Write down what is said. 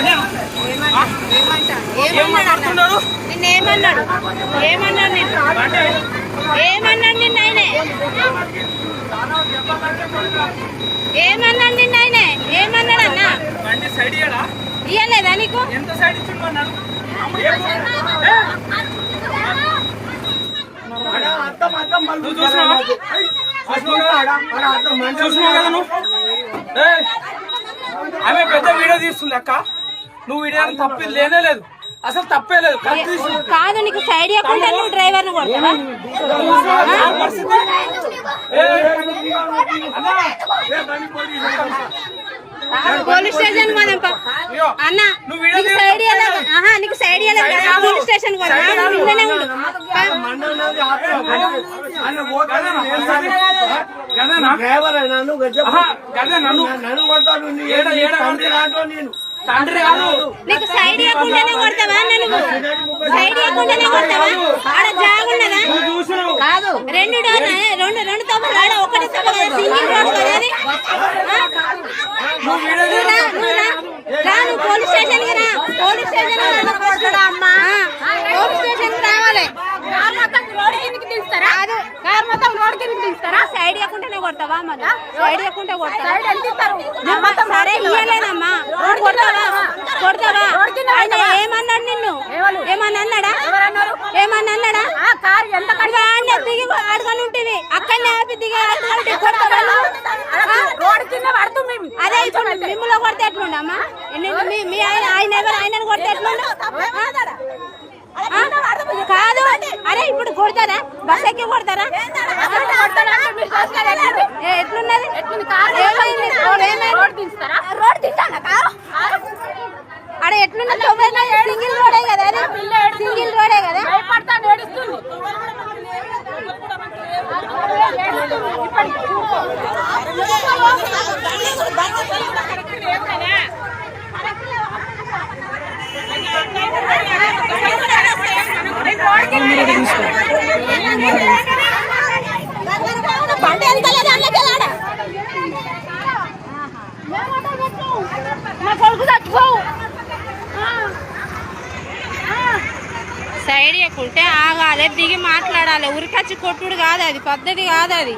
బండి ఆ? ఏం మాట్లాడుతున్నాడు నిన్నేమన్నాడు ఏమన్నాడు నిన్ను ఏమన్నాడు నిన్న ఆయనే? ఏమన్నాడు నిన్న ఆయనే? ఏమన్నాడు అన్న? ఇయ్యలేదా నీకు? ఎంత సైడ్ ఇచ్చిండు చూసినావా? చూసినావు కదా నువ్వు? ఏయ్, ఆమె పెద్ద వీడియో తీస్తుంది అక్క. నువ్వు వీడియో తప్పి లేనే లేదు అసలు తప్పే లేదు. కాదు నీకు సైడ్ ఇవ్వకుండా నువ్వు డ్రైవర్ను పోలీస్ స్టేషన్ అన్న నువ్వు నీకు సైడ్ ఇవ్వలేదు ఆహా నీకు సైడ్. Police station. ఇంట్లోనే ఉండు గదేనా నువ్వు? ఏడ ఏడ నేను తండ్రి కాదు. నీకు సైడ్ ఇవ్వకుండానే కొడతావా నువ్వు సైడ్ ఇవ్వకుండానే కొడతావా? ఆడ జాగున్నదా? కాదు. రెండు రెండు రెండు తప్పులు ఆడ ఒకటి తప్పు కదా సింగిల్ రోడ్ కదా అది రా, నువ్వు పోలీస్ స్టేషన్కి రా పోలీస్ స్టేషన్ పోలీస్ స్టేషన్కి రావాలి కాదు. కారు మొత్తం రోడ్ కిందకి తీస్తారా సైడ్ ఇవ్వకుండానే కొడతావా మళ్ళీ సైడ్ ఇవ్వకుంటే కొడతావా? అమ్మ, సరే కొడతావా? ఆయన ఏమన్నాడు నిన్ను? ఏమన్నా అన్నాడా? ఏమన్నా అన్నాడా? ఇదిగో ఆడనే దిగి ఆడుకొని ఉంటుంది. అక్కడనే ఆపి దిగి? అదే ఇప్పుడు మిమ్మల్ని కొడితే ఎట్లుండమ్మా? ఎన్ని- మీ మీ ఆయన ఆయన ఎవరు? ఆయనను కొడితే ఎట్లుండు? కాదు అరే ఇప్పుడు కొడతారా? బస్ ఎక్కి కొడతారా? ఎట్లున్నది? ఏమైంది? అరే ఎట్లున్నది సింగిల్ రోడే కదా సింగిల్ రోడే కదా? బండి ఎంత లేదు అన్నకే ఆడ నా కొడుకు చచ్చిపోవు. ఐడియాకుంటే ఆగాలి దిగి మాట్లాడాలి. ఉరికచ్చి కొట్టుడు కాదు అది పద్ధతి కాదు అది.